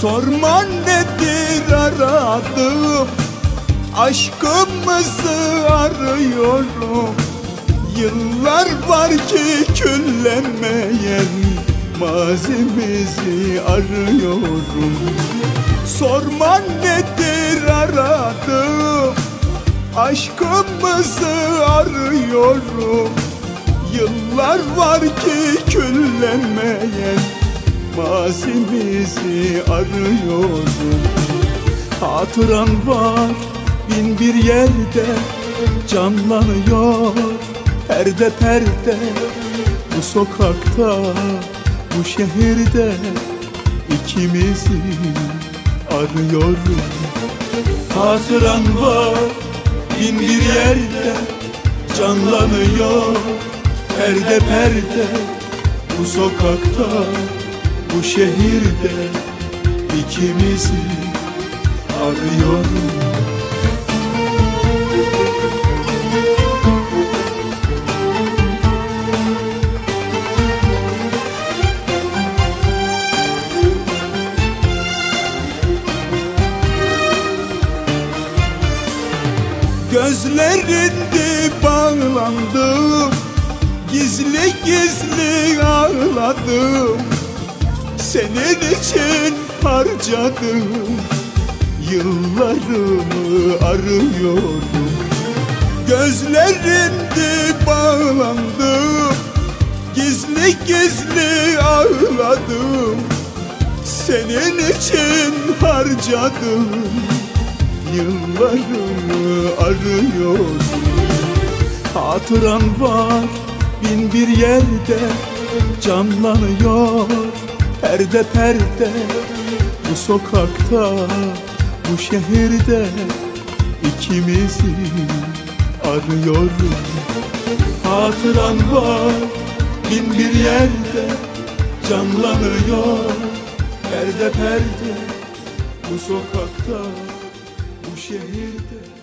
Sorma nedir aradım. Aşkımızı arıyorum. Yıllar var ki küllenmeyen Mazimizi arıyorum. Sorma nedir aradım. Aşkımızı arıyorum. Yıllar var ki küllenmeyen Mazimizi arıyorum Hatıran var bin bir yerde Canlanıyor. Perde perde Bu sokakta bu şehirde ikimizi arıyorum Hatıran var bin bir yerde canlanıyor. Perde perde bu sokakta bu şehirde ikimizi arıyorum. Gözlerinde bağlandım. Gizli gizli ağladım Senin için harcadım. Yıllarımı arıyorum Gözlerinde bağlandım. Gizli gizli ağladım. Senin için harcadım. Yıllarımı arıyorum Hatıran var bin bir yerde Canlanıyor perde perde Bu sokakta bu şehirde ikimizi arıyorum. Hatıran var bin bir yerde Canlanıyor. Perde perde Bu sokakta bu şehirde